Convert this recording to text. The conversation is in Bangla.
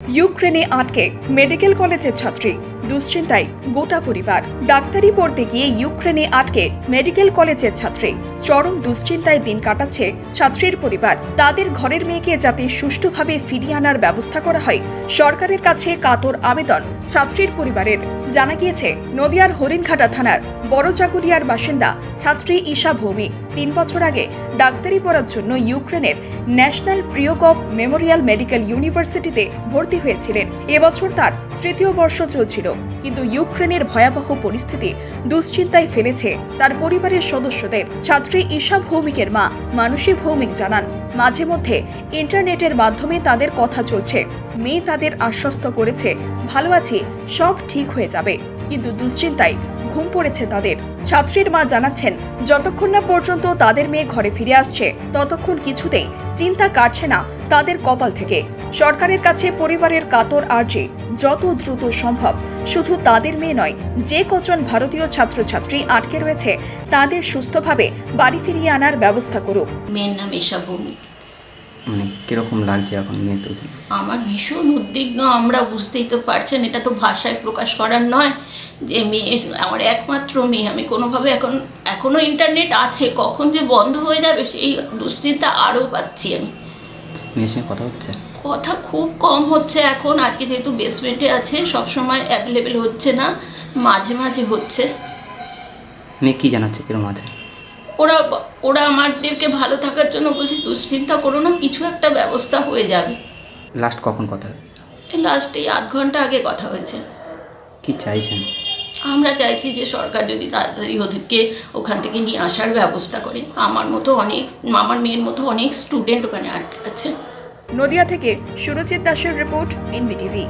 ইউক্রেনে আটকে মেডিকেল কলেজের ছাত্রী দুশ্চিন্তায় গোটা পরিবার। ডাক্তারি পড়তে গিয়ে ইউক্রেনে আটকে মেডিকেল কলেজের ছাত্রী। চরম দুশ্চিন্তায় দিন কাটাচ্ছে ছাত্রীর পরিবার। তাদের ঘরের মেয়েকে যাতে সুষ্ঠুভাবে ফিরিয়ে আনার ব্যবস্থা করা হয়, সরকারের কাছে কাতর আবেদন ছাত্রীর পরিবারের। জানা গিয়েছে, নদিয়ার হরিণঘাটা থানার বড়চাকুরিয়ার বাসিন্দা ছাত্রী ঈশা ভৌমিক তিন বছর আগে ডাক্তারি পড়ার জন্য ইউক্রেনের ন্যাশনাল প্রিয়োগভ মেমোরিয়াল মেডিকেল ইউনিভার্সিটিতে ভর্তি হয়েছিলেন। এবছর তার তৃতীয় বর্ষ চলছিল। কিন্তু ইউক্রেনের ভয়াবহ পরিস্থিতি দুশ্চিন্তায় ফেলেছে তার পরিবারের সদস্যদের। ছাত্রী ঈশা ভৌমিকের মা মানসী ভৌমিক জানান, মাঝে মধ্যে ইন্টারনেটের মাধ্যমে তাদের কথা চলছে। মেয়ে তাদের আশ্বস্ত করেছে, ভালো আছি, সব ঠিক হয়ে যাবে। কিন্তু দুশ্চিন্তায় ঘুম পড়েছে তাদের। ছাত্রীর মা জানাচ্ছেন, যতক্ষণ না পর্যন্ত তাদের মেয়ে ঘরে ফিরে আসছে, ততক্ষণ কিছুতেই চিন্তা কাটছে না তাদের কপাল থেকে। সরকারের কাছে পরিবারের কাতর আর্জি যত দ্রুত সম্ভব। শুধু তাদের মেয়ে নয় যে কজন ভারতীয় ছাত্রছাত্রী আটকে রয়েছে তাদের সুস্থভাবে বাড়ি ফিরিয়ে আনার ব্যবস্থা করুক। মেয়ের নাম এসা ভৌমিক। মানে কীরকম লাগছে এখন মেয়ে তো আমার ভীষণ উদ্বিগ্ন আমরা বুঝতেই তো পারছেন এটা তো ভাষায় প্রকাশ করার নয় যে মেয়ে আমার একমাত্র মেয়ে। আমি কোনোভাবে এখন এখনও ইন্টারনেট আছে কখন যে বন্ধ হয়ে যাবে সেই দুশ্চিন্তা আরও পাচ্ছি আমি। মেয়ের সঙ্গে কথা হচ্ছে? কথা খুব কম হচ্ছে এখন। আজকে যেহেতু বেসমেন্টে আছে সবসময় অ্যাভেলেবেল হচ্ছে না মাঝে মাঝে হচ্ছে। মেয়ে কী জানাচ্ছে কিরম আছে? ওরা ওরা আমাদেরকে ভালো থাকার জন্য বলছে দুশ্চিন্তা করো না কিছু একটা ব্যবস্থা হয়ে যাবে। লাস্ট কখন কথা হয়েছে? লাস্টে আধ ঘণ্টা আগে কথা হয়েছে। কি চাইছেন? আমরা চাইছি যে সরকার যদি তাড়াতাড়ি ওদেরকে ওখান থেকে নিয়ে আসার ব্যবস্থা করে। আমার মতো অনেক, আমার মেয়ের মতো অনেক স্টুডেন্ট ওখানে আটকে আছে। নদিয়া থেকে সুরজিৎ দাসের রিপোর্ট, এনবিটিভি।